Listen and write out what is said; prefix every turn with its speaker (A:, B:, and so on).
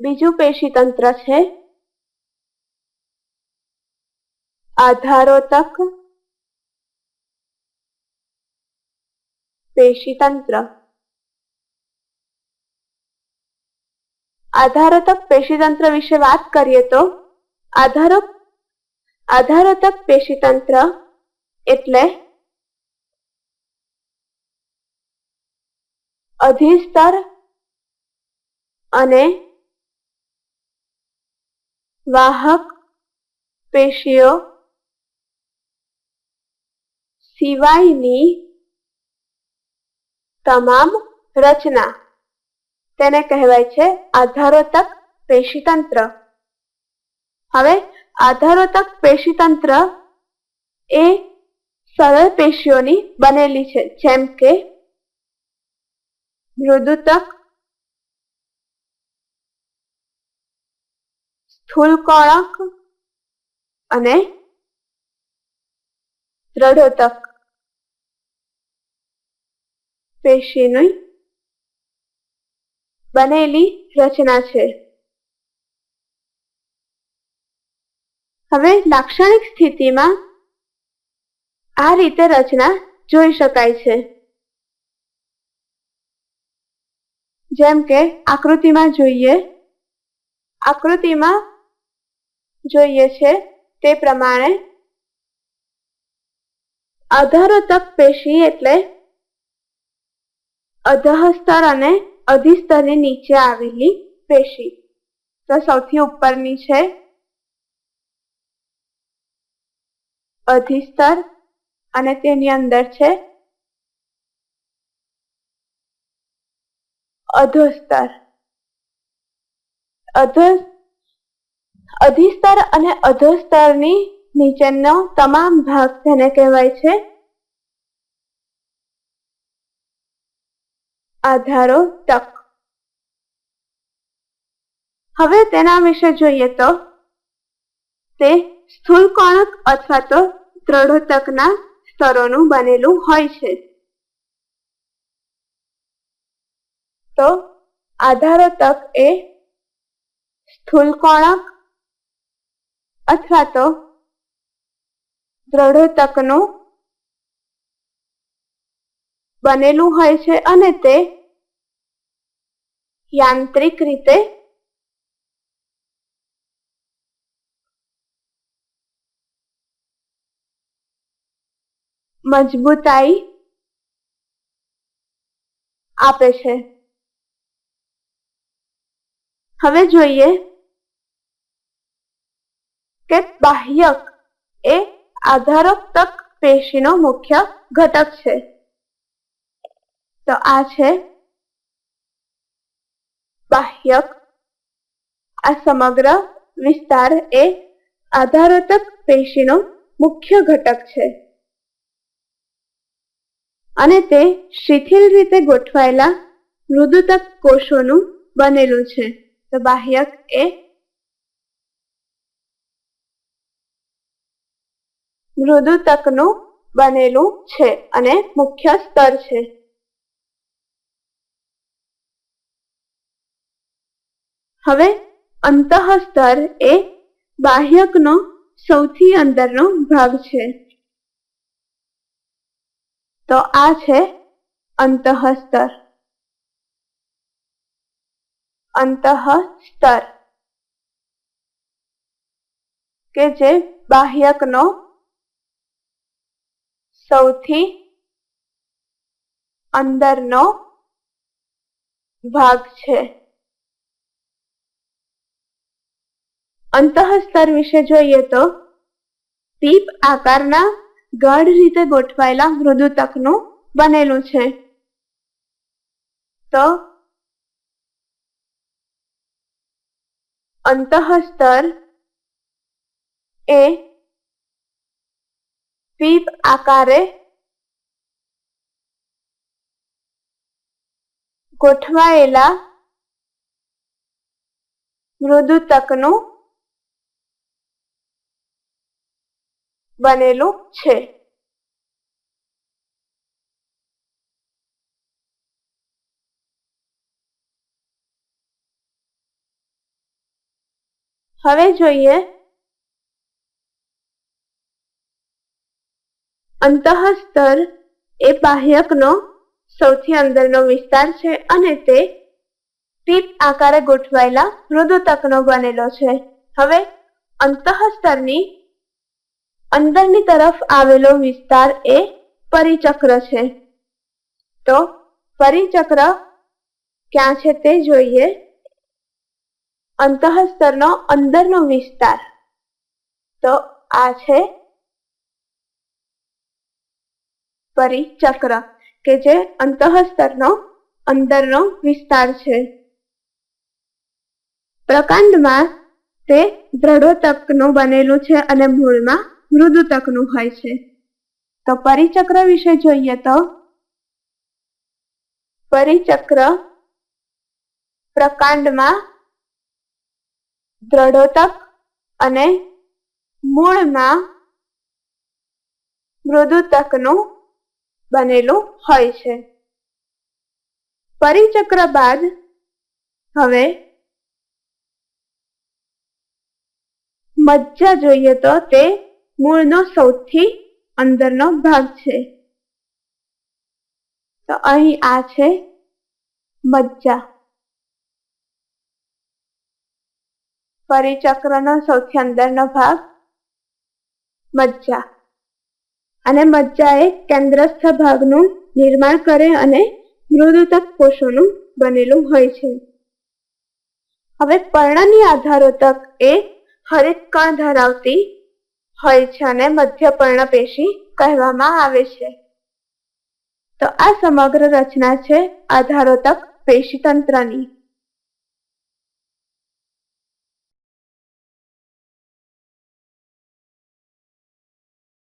A: બીજું પેશીતંત્ર છે? આધારોતક પેશીતંત્ર. આધારતક પેશીતંત્ર વિશે વાત કરીએ તો, આધારો, આધારોતક પેશીતંત્ર એટલે અધિસ્તર અને વાહક પેશીઓ સિવાયની તમામ રચના. તેને કહેવાય છે આધારોતક પેશીતંત્ર. હવે આધારોતક પેશીતંત્ર એ સરળ પેશીઓની બનેલી છે. જેમ કે મૃદુતક સ્થૂલકોણક અને દ્રઢોતક પેશીની બનેલી રચના છે. હવે લાક્ષણિક સ્થિતિમાં આ રીતે રચના જોઈ શકાય છે. જેમ કે આકૃતિમાં જોઈએ, આકૃતિમાં જોઈએ છે. તે પ્રમાણે અધારોતક પેશી એટલે અધઃસ્તર અને અધિસ્તરની નીચે આવેલી પેશી. તો સૌથી ઉપરની છે. અધિસ્તર અને તેની અંદર છે. અધોસ્તર અધ અધિસ્તર અને અધોસ્તરની નીચેનો તમામ ભાગ તેને કહેવાય છે આધારો તક. હવે તેના વિશે જોઈએ તો તે સ્થૂલકોણક અથવા તો દ્રઢોતકના સ્તરોનું બનેલું હોય છે. તો આધારો તક એ સ્થૂલકોણક અથવા તો દ્રઢોતકનું બનેલું હોય છે અને તે યાંત્રિક રીતે મજબૂતાઈ આપે છે. હવે જોઈએ કે બાહ્યક એ આધારોક્તક પેશીનો મુખ્ય ઘટક છે. તો આ છે બાહ્યક. આ સમગ્ર વિસ્તાર એ આધારતક પેશીનો મુખ્ય ઘટક છે. અને તે શિથિલ રીતે ગોઠવાયેલા મૃદુતક કોષોનું બનેલું છે. તો બાહ્યક એ મૃદુતકનું બનેલું છે અને મુખ્ય સ્તર છે. હવે અંતઃસ્તર એ બાહ્યકનો સૌથી અંદરનો ભાગ છે. તો આ છે અંતઃસ્તર. અંતઃસ્તર, કે જે બાહ્યકનો સૌથી અંદરનો ભાગ છે. અંતઃસ્તર વિશે જોઈએ તો પીપ આકારના ગાઢ રીતે ગોઠવાયેલા મૃદુતકનું બનેલું છે. તો અંતઃસ્તર એ પીપ આકારે ગોઠવાયેલા મૃદુતકનું બનેલું છે. હવે જોઈએ અંતઃસ્તર એ બાહ્યકનો સૌથી અંદરનો વિસ્તાર છે અને તે ટીપ આકારે ગોઠવાયેલા મૃદુતકનો બનેલો છે. હવે અંતઃસ્તરની અંદરની તરફ આવેલો વિસ્તાર એ પરિચક્ર છે. તો પરિચક્ર ક્યાં છે તે જોઈએ. અંતઃસ્તરનો અંદરનો વિસ્તાર. તો આ છે પરિચક્ર, કે જે અંતઃસ્તરનો અંદરનો વિસ્તાર છે. પ્રકાંડમાં તે દ્રઢોતકનું બનેલું છે અને મૂળમાં મૃદુતકનું હોય છે. તો પરિચક્ર વિશે જોઈએ તો, પરિચક્ર પ્રકાંડમાં દ્રઢોતક અને મૂળમાં મૃદુતકનું બનેલું હોય છે. પરિચક્ર બાદ હવે મજ્જા જોઈએ તો તે મૂળનો સૌથી અંદરનો ભાગ છે. તો અહીં આ છે મજ્જા પરિચક્રનો સૌથી અંદરનો ભાગ મજ્જા અને મજ્જા એ કેન્દ્રસ્થ ભાગનું નિર્માણ કરે અને મૃદુતક કોષોનું બનેલું હોય છે. હવે પર્ણની આધારોતક એ હરિત કણ ધરાવતી હોય છે અને મધ્ય પર્ણપેશી કહેવામાં આવે છે. તો આ સમગ્ર રચના છે આધારોતક પેશી તંત્રની